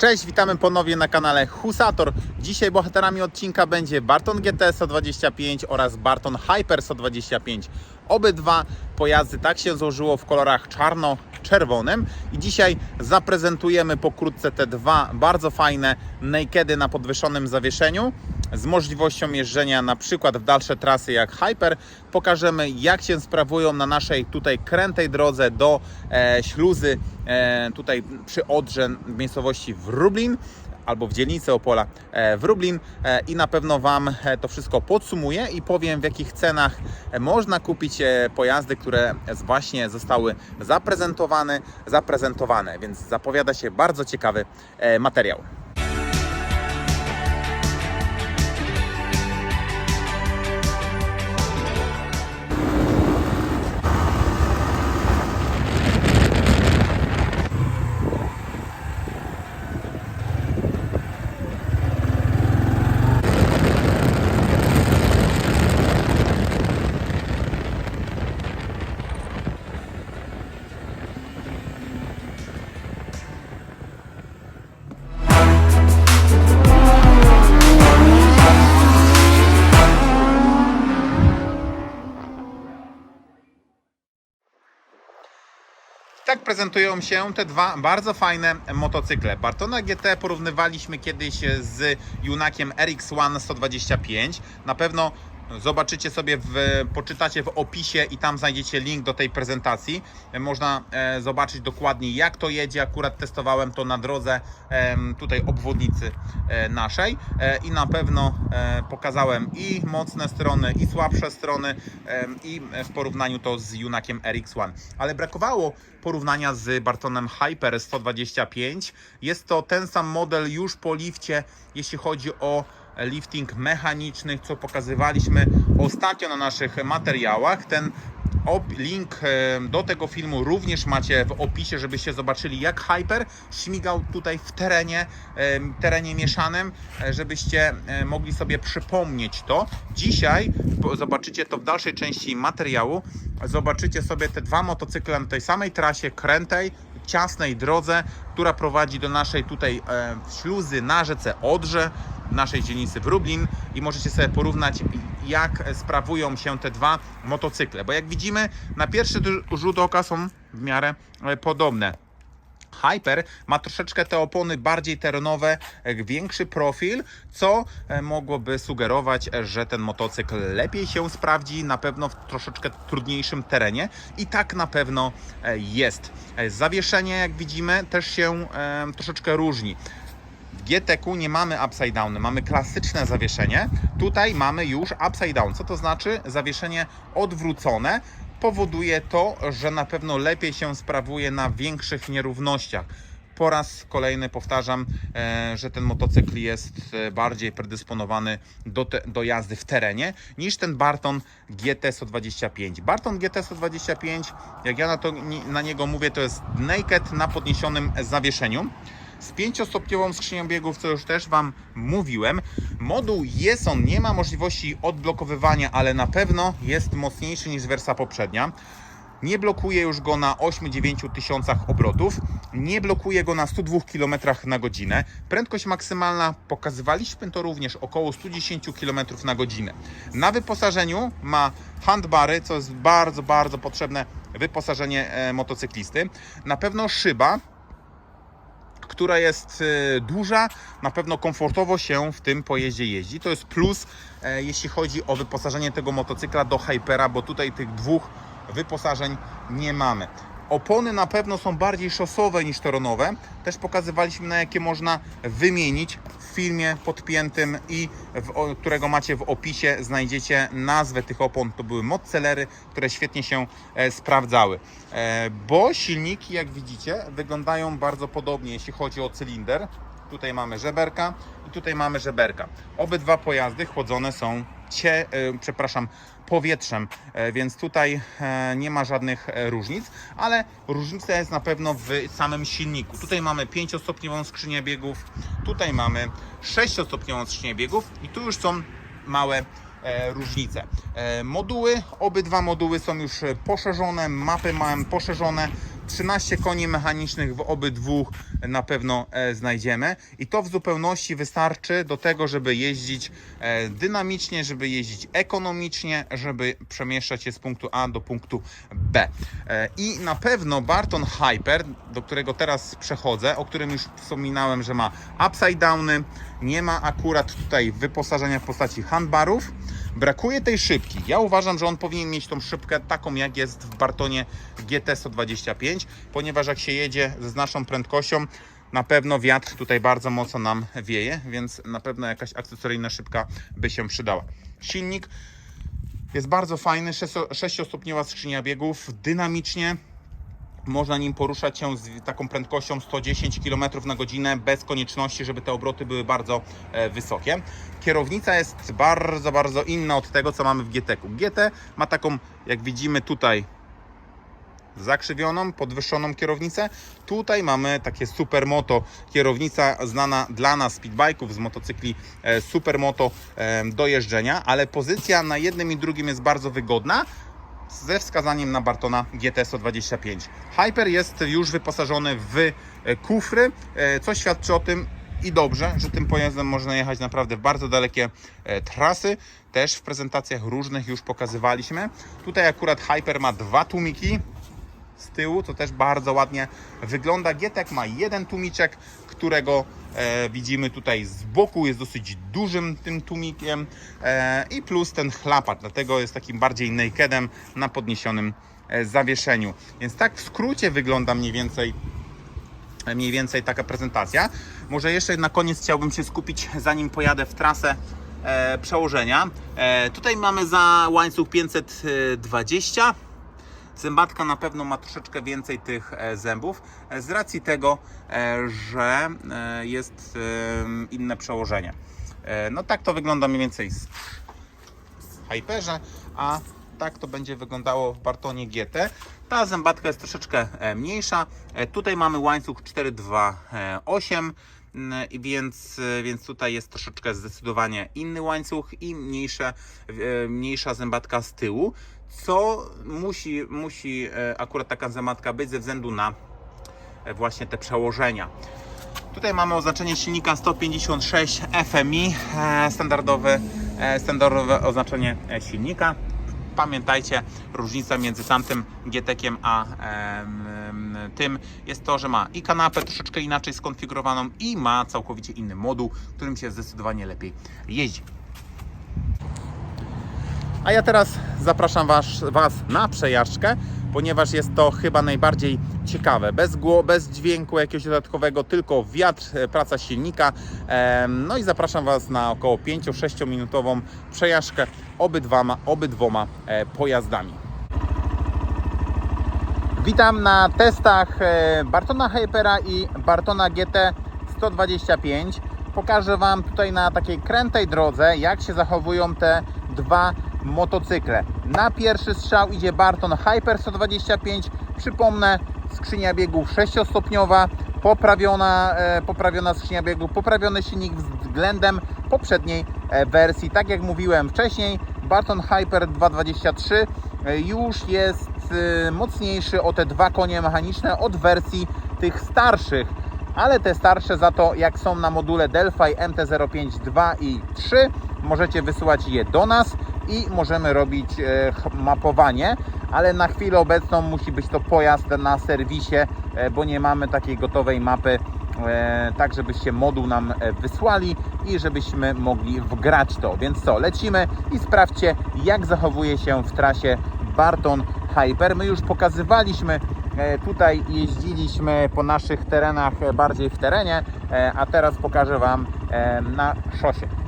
Cześć, witamy ponownie na kanale Husator. Dzisiaj bohaterami odcinka będzie Barton GT 125 oraz Barton Hyper 125. Obydwa pojazdy tak się złożyło w kolorach czarno-czerwonym i dzisiaj zaprezentujemy pokrótce te dwa bardzo fajne nakedy na podwyższonym zawieszeniu z możliwością jeżdżenia na przykład w dalsze trasy jak Hyper. Pokażemy jak się sprawują na naszej tutaj krętej drodze do e, śluzy e, tutaj przy Odrze w miejscowości Wrublin albo w dzielnicy Opola e, Wrublin e, i na pewno Wam e, to wszystko podsumuję i powiem w jakich cenach można kupić pojazdy, które właśnie zostały zaprezentowane, zaprezentowane, więc zapowiada się bardzo ciekawy materiał. Prezentują się te dwa bardzo fajne motocykle. Bartona GT porównywaliśmy kiedyś z Junakiem RX-1 125. Na pewno zobaczycie sobie, w, poczytacie w opisie i tam znajdziecie link do tej prezentacji. Można e, zobaczyć dokładnie jak to jedzie. Akurat testowałem to na drodze tutaj obwodnicy e, naszej e, i na pewno e, pokazałem i mocne strony, i słabsze strony i w porównaniu to z Junakiem RX-1. Ale brakowało porównania z Bartonem Hyper 125. Jest to ten sam model już po lifcie, jeśli chodzi o lifting mechaniczny, co pokazywaliśmy ostatnio na naszych materiałach. Ten link e, do tego filmu również macie w opisie, żebyście zobaczyli jak Hyper śmigał tutaj w terenie, e, terenie mieszanym, e, żebyście mogli sobie przypomnieć to. Dzisiaj zobaczycie to w dalszej części materiału. Zobaczycie sobie te dwa motocykle na tej samej trasie krętej, ciasnej drodze, która prowadzi do naszej tutaj śluzy na rzece Odrze, naszej dzielnicy Wrublin i możecie sobie porównać jak sprawują się te dwa motocykle, bo jak widzimy na pierwszy rzut oka są w miarę e, podobne. Hyper ma troszeczkę te opony bardziej terenowe, e, większy profil, co e, mogłoby sugerować, że ten motocykl lepiej się sprawdzi, na pewno w troszeczkę trudniejszym terenie i tak na pewno jest. Zawieszenie, jak widzimy, też się troszeczkę różni. GTQ nie mamy upside down, mamy klasyczne zawieszenie. Tutaj mamy już upside down. Co to znaczy? Zawieszenie odwrócone powoduje to, że na pewno lepiej się sprawuje na większych nierównościach. Po raz kolejny powtarzam, e, że ten motocykl jest e, bardziej predysponowany do, te, do jazdy w terenie niż ten Barton GT 125. Barton GT 125, jak ja na, to, na niego mówię, to jest naked na podniesionym zawieszeniu z pięciostopniową skrzynią biegów, co już też Wam mówiłem. Moduł jest on, nie ma możliwości odblokowywania, ale na pewno jest mocniejszy niż wersja poprzednia. Nie blokuje już go na 8-9 tysiącach obrotów, nie blokuje go na 102 km na godzinę. Prędkość maksymalna pokazywaliśmy to również około 110 km na godzinę. Na wyposażeniu ma handbary, co jest bardzo, bardzo potrzebne wyposażenie e, motocyklisty. Na pewno szyba, która jest e, duża, na pewno komfortowo się w tym pojeździe jeździ. To jest plus, e, jeśli chodzi o wyposażenie tego motocykla do Hypera, bo tutaj tych dwóch wyposażeń nie mamy. Opony na pewno są bardziej szosowe niż toronowe. Też pokazywaliśmy na jakie można wymienić. W filmie podpiętym i w, którego macie w opisie znajdziecie nazwę tych opon. To były modcelery, które świetnie się e, sprawdzały. E, bo silniki, jak widzicie, wyglądają bardzo podobnie, jeśli chodzi o cylinder. Tutaj mamy żeberka i tutaj mamy żeberka. Obydwa pojazdy chłodzone są cie, e, przepraszam, powietrzem, e, więc tutaj e, nie ma żadnych e, różnic, ale różnica jest na pewno w samym silniku. Tutaj mamy 5-stopniową skrzynię biegów, tutaj mamy 6-stopniową skrzynię biegów i tu już są małe różnice. Moduły, obydwa moduły są już poszerzone, mapy mają poszerzone, 13 koni mechanicznych w obydwu na pewno e, znajdziemy i to w zupełności wystarczy do tego, żeby jeździć e, dynamicznie, żeby jeździć ekonomicznie, żeby przemieszczać się z punktu A do punktu B. E, I na pewno Barton Hyper, do którego teraz przechodzę, o którym już wspominałem, że ma upside downy, nie ma akurat tutaj wyposażenia w postaci handbarów. Brakuje tej szybki. Ja uważam, że on powinien mieć tą szybkę taką, jak jest w Bartonie GT 125, ponieważ jak się jedzie z naszą prędkością, na pewno wiatr tutaj bardzo mocno nam wieje, więc na pewno jakaś akcesoryjna szybka by się przydała. Silnik jest bardzo fajny, 6-stopniowa skrzynia biegów, dynamicznie. Można nim poruszać się z taką prędkością 110 km na godzinę bez konieczności, żeby te obroty były bardzo e, wysokie. Kierownica jest bardzo, bardzo inna od tego, co mamy w GT-ku. GT ma taką, jak widzimy tutaj, zakrzywioną, podwyższoną kierownicę. Tutaj mamy takie supermoto, kierownica znana dla nas speedbike'ów, z motocykli e, supermoto e, do jeżdżenia, ale pozycja na jednym i drugim jest bardzo wygodna ze wskazaniem na Bartona GT 125. Hyper jest już wyposażony w e, kufry, e, co świadczy o tym, i dobrze, że tym pojazdem można jechać naprawdę w bardzo dalekie e, trasy. Też w prezentacjach różnych już pokazywaliśmy. Tutaj akurat Hyper ma dwa tłumiki z tyłu, co też bardzo ładnie wygląda. Gietek ma jeden tłumiczek, którego e, widzimy tutaj z boku, jest dosyć dużym tym tłumikiem e, i plus ten chlapacz, dlatego jest takim bardziej nakedem na podniesionym e, zawieszeniu. Więc tak w skrócie wygląda mniej więcej mniej więcej taka prezentacja. Może jeszcze na koniec chciałbym się skupić, zanim pojadę w trasę e, przełożenia. E, tutaj mamy za łańcuch 520. Zębatka na pewno ma troszeczkę więcej tych e, zębów e, z racji tego, e, że jest inne przełożenie. No tak to wygląda mniej więcej z Hyperze, a tak to będzie wyglądało w Bartonie GT. Ta zębatka jest troszeczkę mniejsza. Tutaj mamy łańcuch 428, mm, i więc, więc tutaj jest troszeczkę zdecydowanie inny łańcuch i mniejsze, mniejsza zębatka z tyłu, co musi, musi e, akurat taka zębatka być ze względu na e, właśnie te przełożenia. Tutaj mamy oznaczenie silnika 156 FMI, e, standardowe, standardowe oznaczenie silnika. Pamiętajcie, różnica między tamtym GT-kiem a tym jest to, że ma i kanapę troszeczkę inaczej skonfigurowaną i ma całkowicie inny moduł, którym się zdecydowanie lepiej jeździ. A ja teraz zapraszam was, was na przejażdżkę, ponieważ jest to chyba najbardziej ciekawe. Bez, bez dźwięku jakiegoś dodatkowego, tylko wiatr, e, praca silnika. No i zapraszam Was na około 5-6 minutową przejażdżkę obydwoma, obydwoma e, pojazdami. Witam na testach e, Bartona Hypera i Bartona GT 125. Pokażę Wam tutaj na takiej krętej drodze, jak się zachowują te dwa motocykle. Na pierwszy strzał idzie Barton Hyper 125. Przypomnę, skrzynia biegów 6-stopniowa, poprawiona, e, poprawiona skrzynia biegów, poprawiony silnik względem poprzedniej e, wersji. Tak jak mówiłem wcześniej, Barton Hyper 223 e, już jest e, mocniejszy o te dwa konie mechaniczne od wersji tych starszych ale te starsze za to, jak są na module Delphi MT-05 2 i 3, możecie wysyłać je do nas i możemy robić e, mapowanie, ale na chwilę obecną musi być to pojazd na serwisie, e, bo nie mamy takiej gotowej mapy, e, tak żebyście moduł nam wysłali i żebyśmy mogli wgrać to. Więc co, lecimy i sprawdźcie, jak zachowuje się w trasie Barton Hyper. My już pokazywaliśmy Tutaj jeździliśmy po naszych terenach bardziej w terenie, a teraz pokażę Wam na szosie.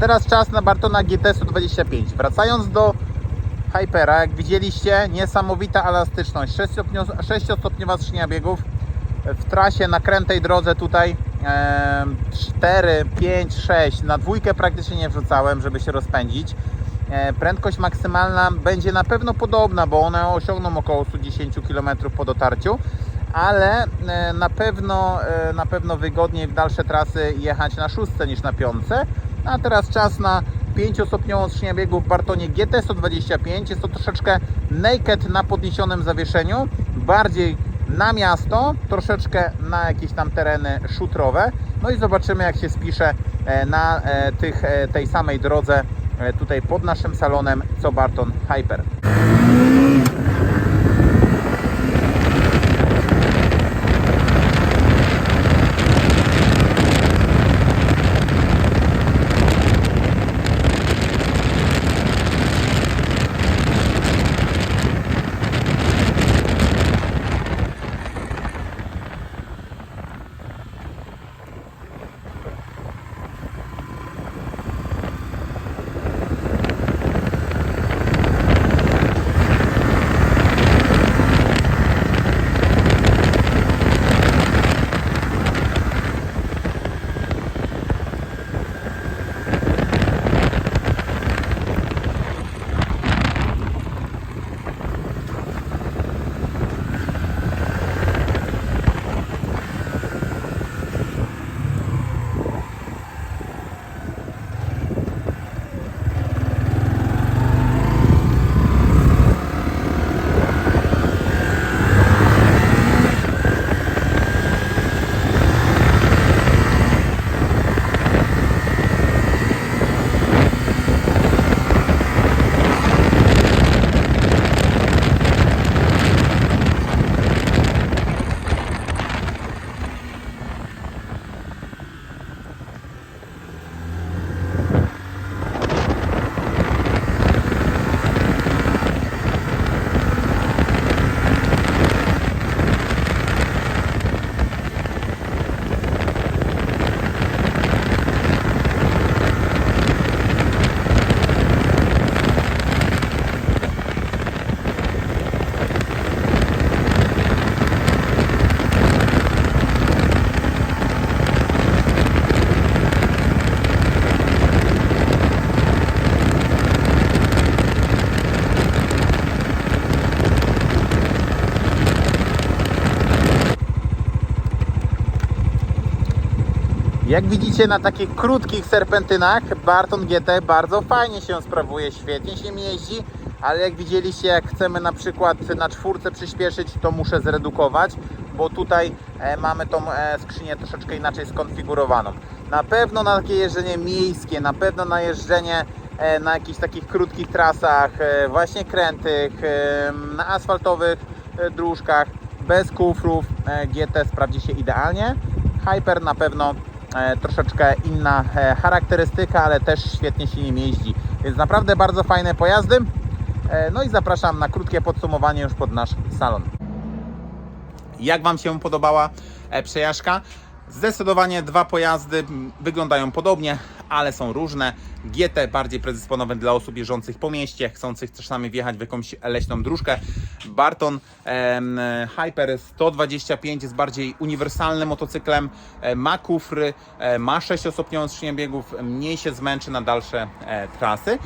Teraz czas na Bartona GT 125. Wracając do Hypera, jak widzieliście, niesamowita elastyczność. 6-stopniowa skrzynia biegów w trasie na krętej drodze tutaj e, 4, 5, 6. Na dwójkę praktycznie nie wrzucałem, żeby się rozpędzić. E, prędkość maksymalna będzie na pewno podobna, bo one osiągną około 110 km po dotarciu, ale e, na pewno, e, na pewno wygodniej w dalsze trasy jechać na szóstce niż na piątce. A teraz czas na 5-stopniową skrzynię biegów w Bartonie GT 125. Jest to troszeczkę naked na podniesionym zawieszeniu, bardziej na miasto, troszeczkę na jakieś tam tereny szutrowe. No i zobaczymy jak się spisze e, na e, tych, e, tej samej drodze tutaj pod naszym salonem co Barton Hyper. Jak widzicie na takich krótkich serpentynach Barton GT bardzo fajnie się sprawuje, świetnie się jeździ, ale jak widzieliście jak chcemy na przykład na czwórce przyspieszyć to muszę zredukować, bo tutaj e, mamy tą e, skrzynię troszeczkę inaczej skonfigurowaną. Na pewno na takie jeżdżenie miejskie, na pewno na jeżdżenie e, na jakichś takich krótkich trasach, właśnie krętych, na asfaltowych dróżkach, bez kufrów GT sprawdzi się idealnie. Hyper na pewno troszeczkę inna e, charakterystyka, ale też świetnie się nim jeździ. Więc naprawdę bardzo fajne pojazdy. E, no i zapraszam na krótkie podsumowanie już pod nasz salon. Jak Wam się podobała e, przejażdżka? Zdecydowanie dwa pojazdy wyglądają podobnie, ale są różne. GT bardziej predysponowane dla osób jeżdżących po mieście, chcących czasami wjechać w jakąś leśną dróżkę. Barton em, Hyper 125 jest bardziej uniwersalnym motocyklem, e, ma kufry, e, ma 6-stopniową skrzynię biegów, mniej się zmęczy na dalsze e, trasy.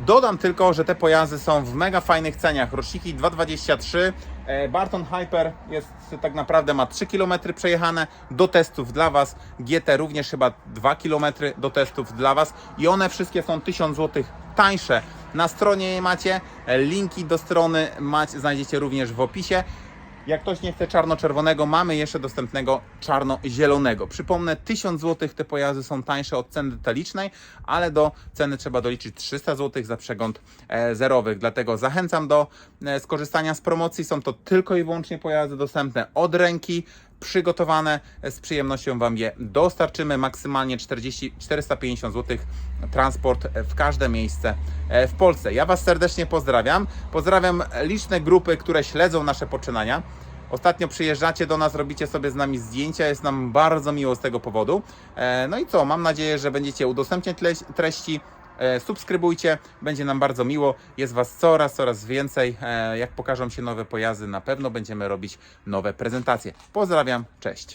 Dodam tylko, że te pojazdy są w mega fajnych ceniach. Roczniki 223. e, Barton Hyper jest tak naprawdę ma 3 km przejechane do testów dla Was. GT również chyba 2 km do testów dla Was i one wszystkie są 1000 zł tańsze. Na stronie je macie. E, Linki do strony macie, znajdziecie również w opisie. Jak ktoś nie chce czarno-czerwonego, mamy jeszcze dostępnego czarno-zielonego. Przypomnę, 1000 zł te pojazdy są tańsze od ceny detalicznej, ale do ceny trzeba doliczyć 300 zł za przegląd e, zerowych. Dlatego zachęcam do e, skorzystania z promocji. Są to tylko i wyłącznie pojazdy dostępne od ręki, przygotowane. Z przyjemnością Wam je dostarczymy. Maksymalnie 40, 450 zł transport w każde miejsce e, w Polsce. Ja Was serdecznie pozdrawiam. Pozdrawiam liczne grupy, które śledzą nasze poczynania. Ostatnio przyjeżdżacie do nas, robicie sobie z nami zdjęcia, jest nam bardzo miło z tego powodu. E, No i co, mam nadzieję, że będziecie udostępniać treści. E, Subskrybujcie, będzie nam bardzo miło. Jest Was coraz, coraz więcej. E, Jak pokażą się nowe pojazdy, na pewno będziemy robić nowe prezentacje. Pozdrawiam, cześć.